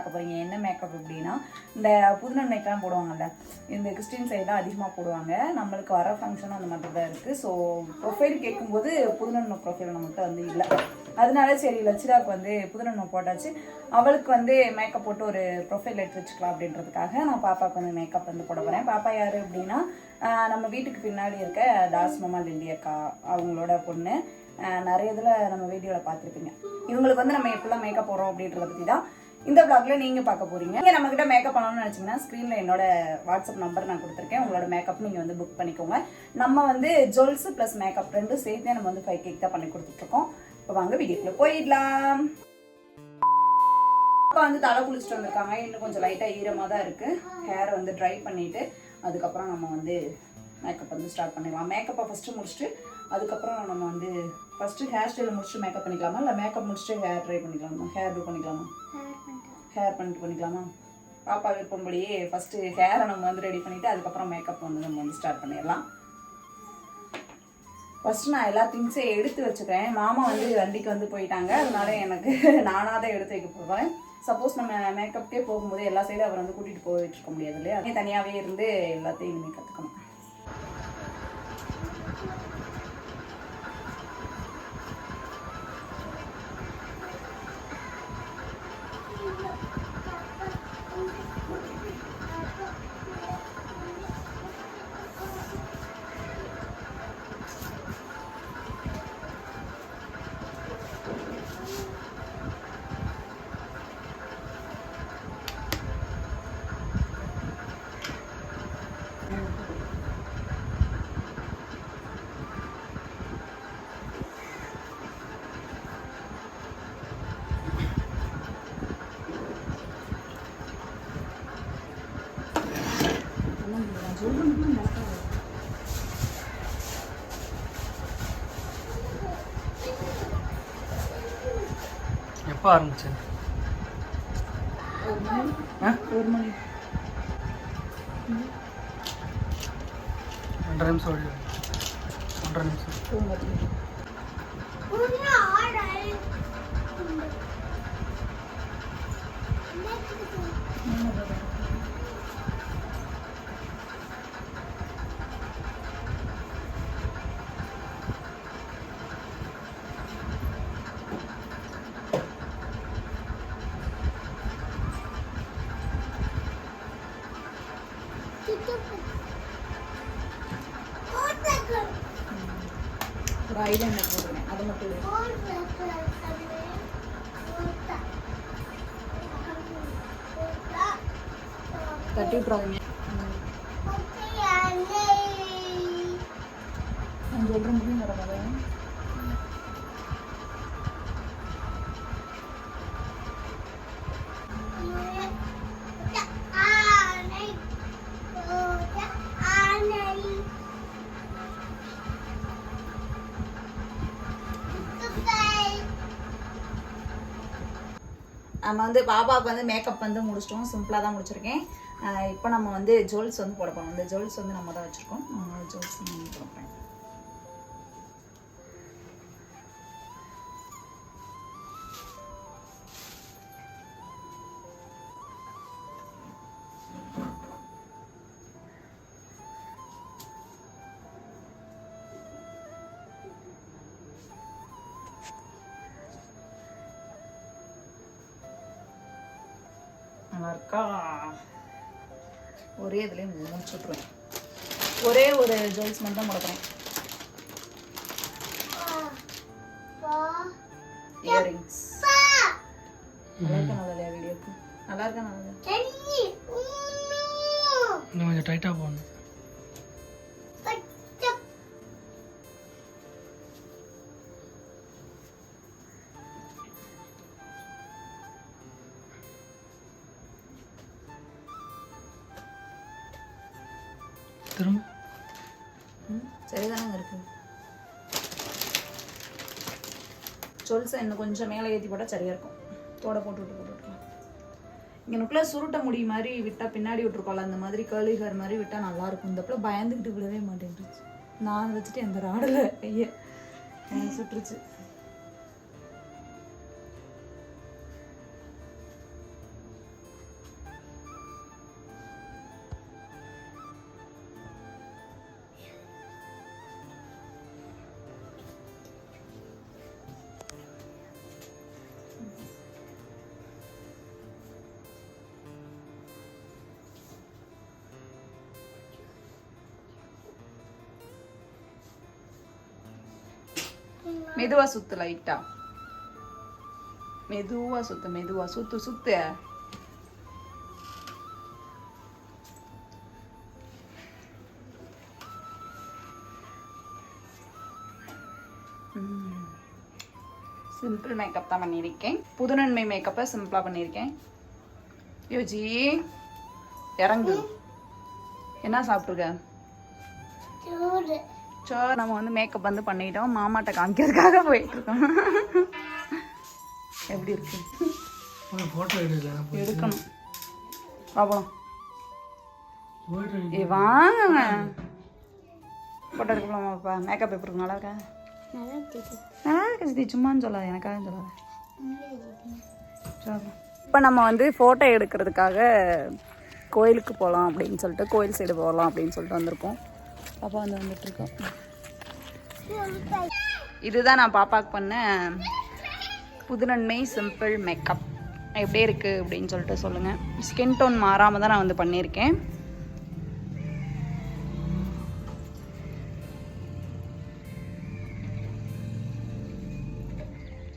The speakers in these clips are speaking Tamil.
பார்க்க போகிறீங்க என்ன மேக்கப் அப்படின்னா இந்த புதுநன்மைக்கெல்லாம் போடுவாங்கல்ல இந்த கிறிஸ்டின் சைட்லாம் அதிகமாக போடுவாங்க. நம்மளுக்கு வர ஃபங்க்ஷனும் அந்த மாதிரி தான் இருக்குது ஸோ ப்ரொஃபைல் கேட்கும்போது புதுநன்மை ப்ரொஃபைல் நம்மகிட்ட வந்து இல்லை. அதனால சரி லட்சிதாவுக்கு வந்து புதுநன்மை போட்டாச்சு. அவளுக்கு வந்து மேக்கப் போட்டு ஒரு ப்ரொஃபைல் எடுத்து வச்சுக்கலாம் அப்படின்றதுக்காக நான் பாப்பாவுக்கு வந்து மேக்கப் வந்து போட போகிறேன் பாப்பா யார் அப்படின்னா நம்ம வீட்டுக்கு பின்னாடி இருக்க தாஸ் மாமா லில்லி அக்கா அவங்களோட பொண்ணு. நிறைய இதில் நம்ம வீடியோவில் பார்த்துருப்பீங்க. இவங்களுக்கு வந்து நம்ம எப்படிலாம் மேக்கப் போடுறோம் அப்படின்றத பற்றி தான் இந்த பிளாக்ல நீங்கள் பார்க்க போறீங்க. ஏன்னா நம்ம கிட்ட மேக்கப் பண்ணணும்னு நினைச்சீங்கன்னா ஸ்க்ரீனில் என்னோட வாட்ஸ்அப் நம்பர் நான் கொடுத்துருக்கேன். உங்களோட மேக்கப் நீங்கள் வந்து புக் பண்ணிக்கோங்க. நம்ம வந்து ஜுவல்ஸ் ப்ளஸ் மேக்கப் ரெண்டும் சேர்த்தே நம்ம வந்து ஃபைவ் கேக் தான் பண்ணி கொடுத்துட்ருக்கோம். இப்போ வாங்க வீடியோக்குள்ள போயிடலாம். அப்பா வந்து தலை குளிச்சுட்டு வந்திருக்காங்க. இன்னும் கொஞ்சம் லைட்டாக ஈரமாக தான் இருக்குது ஹேர் வந்து ட்ரை பண்ணிவிட்டு அதுக்கப்புறம் நம்ம வந்து மேக்கப் வந்து ஸ்டார்ட் பண்ணிடலாம். மேக்கப்பை ஃபஸ்ட்டு முடிச்சுட்டு அதுக்கப்புறம் நம்ம வந்து ஃபஸ்ட்டு ஹேர் ஸ்டைல் முடிச்சுட்டு மேக்கப் பண்ணிக்கலாமா? இல்லை மேக்கப் முடிச்சுட்டு ஹேர் ட்ரை பண்ணிக்கலாமா? ஹேர் டூ பண்ணிக்கலாமா? ஹேர் பண்ணிட்டு பண்ணிக்கலாமா? பாப்பா விருப்பம்படியே ஃபஸ்ட்டு ஹேரை நம்ம வந்து ரெடி பண்ணிவிட்டு அதுக்கப்புறம் மேக்கப் வந்து நம்ம வந்து ஸ்டார்ட் பண்ணிடலாம். ஃபர்ஸ்ட் நான் எல்லா திங்ஸையும் எடுத்து வச்சுக்கிறேன். மாமா வந்து வண்டிக்கு வந்து போயிட்டாங்க. அதனால எனக்கு நானாக தான் எடுத்து வைக்க போகிறேன் சப்போஸ் நம்ம மேக்கப்கே போகும்போது எல்லா சைடும் அவர் வந்து கூட்டிகிட்டு போயிட்டு இருக்க முடியாது இல்லையா? அதே தனியாகவே இருந்து எல்லாத்தையும் இனிமேல் கற்றுக்கணும் எப்போ ஆரம்பிச்சு ஆ ஒரு மணி ஒன்றரை நிமிஷம் ஒழியும் ஒன்றரை நிமிஷம் தட்டி விட்றாதீங்க நான் சொல்கிற முடியும் நம்ம வந்து பாபாவுக்கு வந்து மேக்கப் வந்து முடிச்சிட்டோம். சிம்பிளாக தான் முடிச்சிருக்கேன். இப்போ நம்ம வந்து ஜுவல்ஸ் வந்து போட போகிறோம் இந்த ஜுவல்ஸ் வந்து நம்ம தான் வச்சுருக்கோம். ஜுவல்ஸ் வந்து போட போகிறேன் நல்லா இருக்கா? ஒரே இதுலேயும் முடிச்சு விட்ருவேன் ஒரே ஒரு ஜுவல்ஸ் மட்டும் தான் முடக்கிறேன். ம் இருக்கு. ஜுவல்ஸை இன்னும் கொஞ்சம் மேலே ஏற்றி போட்டால் சரியாக இருக்கும். தோட போட்டு விட்டு போட்டு விட்டுக்கலாம். இங்கே நுக்கில் சுருட்ட முடி மாதிரி விட்டால் பின்னாடி விட்டுருக்கோம்ல அந்த மாதிரி கேர்லி ஹேர் மாதிரி விட்டால் நல்லா இருக்கும். இந்த பிள்ளை பயந்துக்கிட்டு விடவே மாட்டேன்ருச்சு நான் வச்சுட்டு எந்த ராடல ஐயா சுட்டுருச்சு மெதுவா சுத்து லைட்டா மெதுவா சுத்து மெதுவா சுத்து சுத்து. சிம்பிள் மேக்கப் தான் பண்ணியிருக்கேன். புதுநன்மை மேக்கப்பை சிம்பிளாக பண்ணியிருக்கேன். யோஜி இறங்கு. என்ன சாப்பிட்ருக்க ஸோ நம்ம வந்து மேக்கப் வந்து பண்ணிட்டோம். மாமாட்ட காமிக்கிறதுக்காக போயிட்டு இருக்கோம் எப்படி இருக்கு? எடுக்கணும். பாப்போம் போயிட்டு ஏ வாங்க ஃபோட்டோ எடுக்கலாமாப்பா மேக்கப் எப்படி இருக்கு? நல்லா இருக்கா? நல்லா இருக்கு சித்தி. சும்மான்னு சொல்லாத. எனக்காக சொல்லாத இப்போ நம்ம வந்து ஃபோட்டோ எடுக்கிறதுக்காக கோயிலுக்கு போகலாம் அப்படின்னு சொல்லிட்டு கோயில் சைடு போகலாம் அப்படின்னு சொல்லிட்டு வந்திருக்கோம். பாப்பா வந்து வந்துட்டுருக்கோம் இதுதான் நான் பாப்பாவுக்கு பண்ண புதுநன்மை சிம்பிள் மேக்கப் எப்படி இருக்குது அப்படின்னு சொல்லிட்டு சொல்லுங்கள் ஸ்கின் டோன் மாறாமல் தான் நான் வந்து பண்ணியிருக்கேன்.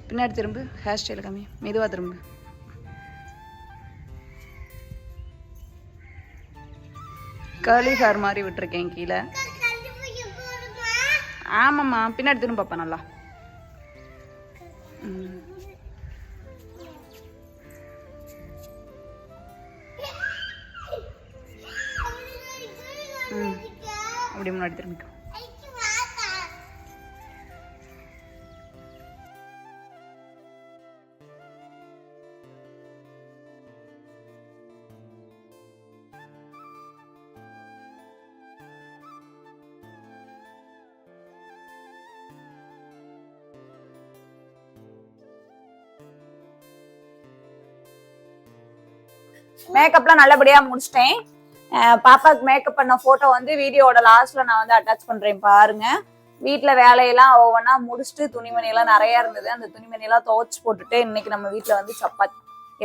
பின்னாடி திரும்பு. ஹேர் ஸ்டைல் கம்மி. மெதுவாக திரும்பு. கர்லி ஹேர் மாதிரி விட்டுருக்கேன் கீழே. ஆமாம்மா பின்னாடி திரும்ப பாப்பா நல்லா. ம். அப்படி முன்னாடி திரும்பிக்கும் மேக்கப்லாம் நல்லபடியா முடிச்சிட்டேன். பாப்பாக்கு மேக்கப் பண்ண போட்டோ வந்து வீடியோவோட லாஸ்ட்ல நான் வந்து அட்டாச் பண்றேன் பாருங்க. வீட்டுல வேலையெல்லாம் ஒவ்வொன்றா முடிச்சுட்டு துணிமணி எல்லாம் நிறைய இருந்தது. அந்த துணிமணி எல்லாம் துவைச்சு போட்டுட்டு இன்னைக்கு நம்ம வீட்டுல வந்து சப்பாத்தி.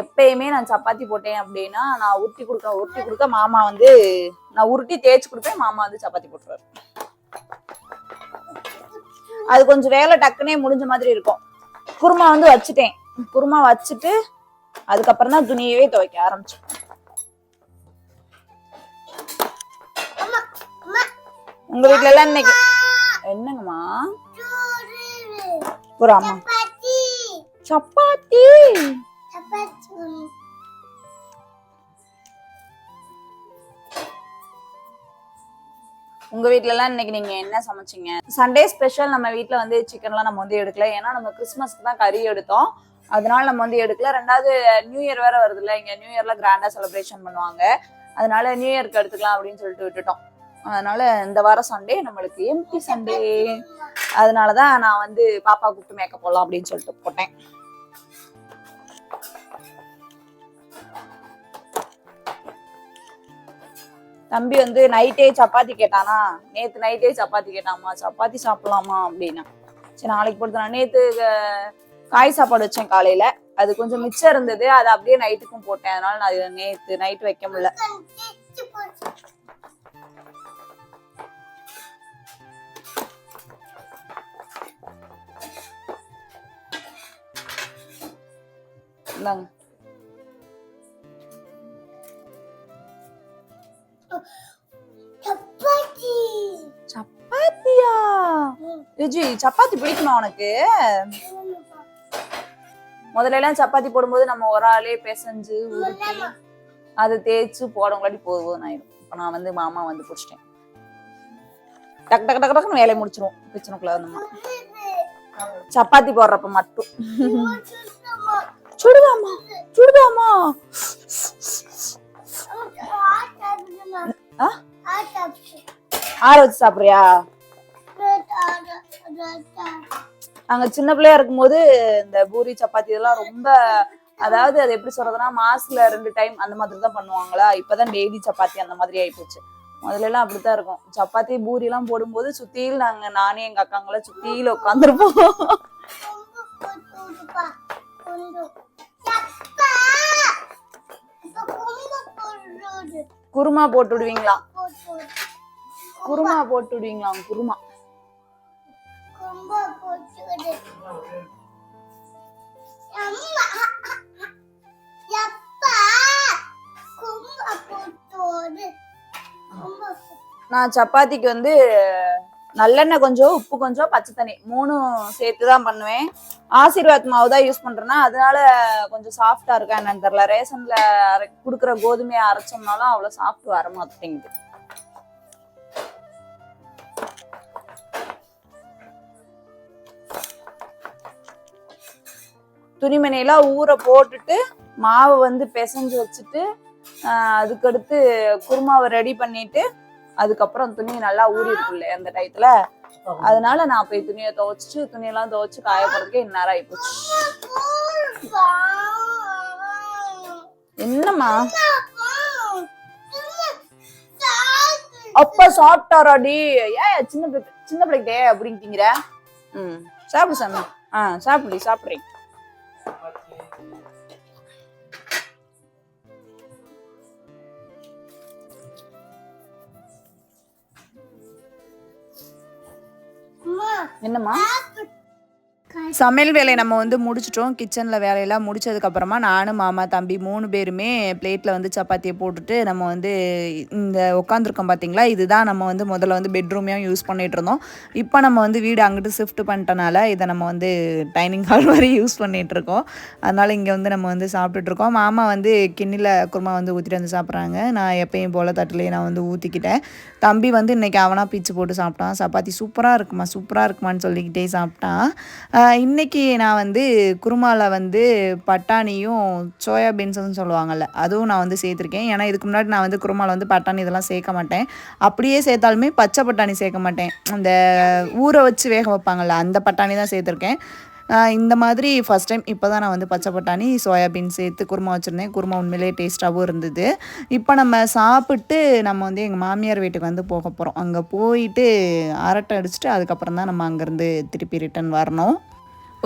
எப்பயுமே நான் சப்பாத்தி போட்டேன் அப்படின்னா நான் உருட்டி கொடுக்க உருட்டி கொடுக்க மாமா வந்து நான் உருட்டி தேய்ச்சி கொடுப்பேன். மாமா வந்து சப்பாத்தி போட்டுருவாரு. அது கொஞ்சம் வேலை டக்குனே முடிஞ்ச மாதிரி இருக்கும். குருமா வந்து வச்சுட்டேன். குருமா வச்சுட்டு அதுக்கப்புறம் தான் துணியவே துவைக்க ஆரம்பிச்சேன் உங்க வீட்ல எல்லாம் இன்னைக்கு என்னங்கம்மா? ஒரு அம்மா. சப்பாத்தி. உங்க வீட்ல எல்லாம் இன்னைக்கு நீங்க என்ன சமைச்சீங்க? சண்டே ஸ்பெஷல் நம்ம வீட்ல வந்து சிக்கன்லாம் நம்ம வந்து எடுக்கல. ஏன்னா நம்ம கிறிஸ்மஸ்க்கு தான் கறி எடுத்தோம். அதனால நம்ம வந்து எடுக்கல. ரெண்டாவது நியூ இயர் வேற வருது இல்லை இங்க நியூ இயர்ல கிராண்டா செலிப்ரேஷன் பண்ணுவாங்க. அதனால நியூ இயர்க்கு எடுத்துக்கலாம் அப்படின்னு சொல்லிட்டு விட்டுட்டோம். அதனால இந்த வாரம் சண்டே நம்மளுக்கு எம்டி சண்டே அதனாலதான் நான் வந்து பாப்பா கூப்பிட்டு மேக்கப் போடலாம் அப்படின்னு சொல்லிட்டு போட்டேன். தம்பி வந்து நைட்டே சப்பாத்தி கேட்டானா? நேத்து நைட்டே சப்பாத்தி கேட்டாமா? சப்பாத்தி சாப்பிடலாமா அப்படின்னா. சரி நாளைக்கு போடுத்து நேத்து காய் சாப்பாடு வச்சேன் காலையில. அது கொஞ்சம் மிச்சம் இருந்தது. அதை அப்படியே நைட்டுக்கும் போட்டேன். அதனால நான் நேத்து நைட் வைக்க முடியல. இந்தாங்க. சப்பாத்தியா? விஜி சப்பாத்தி பிடிக்குமா உனக்கு? முதல்ல எல்லாம் சப்பாத்தி போடும்போது நம்ம ஒரு ஆளே பிசைஞ்சு உருட்டி அதை தேய்ச்சு போடவங்களாட்டி போதும் ஆயிடும். இப்ப நான் வந்து மாமா வந்து பிடிச்சிட்டேன். டக்கு டக்கு டக்கு டக்குன்னு வேலையை முடிச்சிரும் கிச்சனுக்குள்ள நம்ம சப்பாத்தி போடுறப்ப மட்டும். சுடுதாமா சுடுதாமா? ஆற வச்சு சாப்பிடுறியா? நாங்க சின்ன பிள்ளையா இருக்கும்போது இந்த பூரி சப்பாத்தி இதெல்லாம் ரொம்ப அதாவது அது எப்படி சொல்றதுன்னா மாசத்துல ரெண்டு டைம் அந்த மாதிரி தான் பண்ணுவாங்களா? இப்பதான் டெய்லி சப்பாத்தி அந்த மாதிரி ஆயிப்போச்சு. முதல்ல எல்லாம் அப்படித்தான் இருக்கும். சப்பாத்தி பூரி எல்லாம் போடும்போது சுத்தியில் நாங்க நானே எங்க அக்காங்கள சுத்தியில உட்காந்துருப்போம் குருமா போட்டு விடுவீங்களா? குருமா போட்டு விடுவீங்களா குருமா. நான் சப்பாத்திக்கு வந்து நல்லெண்ணெய் கொஞ்சம் உப்பு கொஞ்சம் பச்சை தண்ணி மூணும் சேர்த்து தான் பண்ணுவேன். ஆசீர்வாத் மாவு தான் யூஸ் பண்ணுறேன்னா அதனால கொஞ்சம் சாஃப்டாக இருக்கா என்னன்னு தெரில ரேஷனில் அரை கொடுக்குற கோதுமையை அரைச்சோம்னாலும் அவ்வளோ சாஃப்ட் வர மாட்டேங்குது துணிமணியெல்லாம் ஊற போட்டுட்டு மாவை வந்து பிசைஞ்சு வச்சுட்டு அதுக்கடுத்து குருமாவை ரெடி பண்ணிட்டு அதுக்கப்புறம் துணி நல்லா ஊறி இருக்குல்ல அந்த டயத்துல அதனால நான் போய் துணியை துவைச்சிட்டு துணியெல்லாம் துவைச்சு காய போறதுக்கு இந்நேரம் ஆயிப்போச்சு. என்னம்மா? அப்பா சாப்பிட்டாராடி ஏன் சின்ன பிள்ளை சின்ன பிள்ளைகிட்டே அப்படிங்கிற ம் சாப்பிடு சாமி. ஆ சாப்பிடு சாப்பிட்றேன். என்னம்மா? சமையல் வேலையை நம்ம வந்து முடிச்சிட்டோம். கிச்சனில் வேலையெல்லாம் முடிச்சதுக்கப்புறமா நானும் மாமா தம்பி மூணு பேருமே பிளேட்டில் வந்து சப்பாத்தியை போட்டுட்டு நம்ம வந்து இந்த உட்காந்துருக்கோம் பார்த்தீங்களா இதுதான் நம்ம வந்து முதல்ல வந்து பெட்ரூமையும் யூஸ் பண்ணிகிட்டு இருந்தோம். இப்போ நம்ம வந்து வீடு அங்கிட்டு ஷிஃப்ட் பண்ணிட்டனால இதை நம்ம வந்து டைனிங் ஹால் மாதிரி யூஸ் பண்ணிகிட்ருக்கோம் இருக்கோம். இங்கே வந்து நம்ம வந்து சாப்பிட்டுட்ருக்கோம் மாமா வந்து கிண்ணியில் குருமா வந்து ஊற்றிட்டு வந்து சாப்பிட்றாங்க. நான் எப்பயும் போல் தட்டிலேயே நான் வந்து ஊற்றிக்கிட்டேன் தம்பி வந்து இன்னைக்கு அவனாக பீச்சு போட்டு சாப்பிட்டான். சப்பாத்தி சூப்பராக இருக்குமா? சூப்பராக இருக்குமான்னு சொல்லிக்கிட்டே சாப்பிட்டான். இன்றைக்கி இன்னைக்கு நான் வந்து குருமாவில் வந்து பட்டாணியும் சோயா பீன்ஸ்னு அதுவும் நான் வந்து சேர்த்துருக்கேன். ஏன்னா இதுக்கு முன்னாடி நான் வந்து குருமாவில் வந்து பட்டாணி இதெல்லாம் சேர்க்க மாட்டேன். அப்படியே சேர்த்தாலுமே பச்சை பட்டாணி சேர்க்க மாட்டேன். அந்த ஊற வச்சு வேக வைப்பாங்கல்ல அந்த பட்டாணி தான் சேர்த்துருக்கேன். இந்த மாதிரி ஃபஸ்ட் டைம் இப்போ தான் நான் வந்து பச்சை பட்டாணி சோயாபீன் சேர்த்து குருமா வச்சுருந்தேன். குருமா உண்மையிலே டேஸ்ட்டாகவும் இருந்தது. இப்போ நம்ம சாப்பிட்டு நம்ம வந்து எங்கள் மாமியார் வீட்டுக்கு வந்து போக போகிறோம் அங்கே போயிட்டு அரட்டை அடிச்சுட்டு அதுக்கப்புறம் தான் நம்ம அங்கேருந்து திருப்பி ரிட்டர்ன் வரணும்.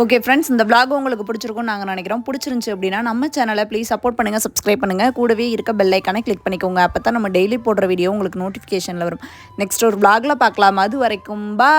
ஓகே ஃப்ரெண்ட்ஸ் இந்த vlog உங்களுக்கு பிடிச்சிருக்கும்னு நாங்கள் நினைக்கிறோம். பிடிச்சிருந்துச்சு அப்படின்னா நம்ம சேனலை ப்ளீஸ் சப்போர்ட் பண்ணுங்கள் சப்ஸ்கிரைப் பண்ணுங்கள் கூடவே இருக்க பெல் ஐக்கானை கிளிக் பண்ணிக்கோங்க. அப்போ தான் நம்ம டெய்லி போடுற வீடியோ உங்களுக்கு நோட்டிஃபிகேஷனில் வரும். நெக்ஸ்ட் ஒரு vlogல பார்க்கலாம். அது வரைக்கும் பா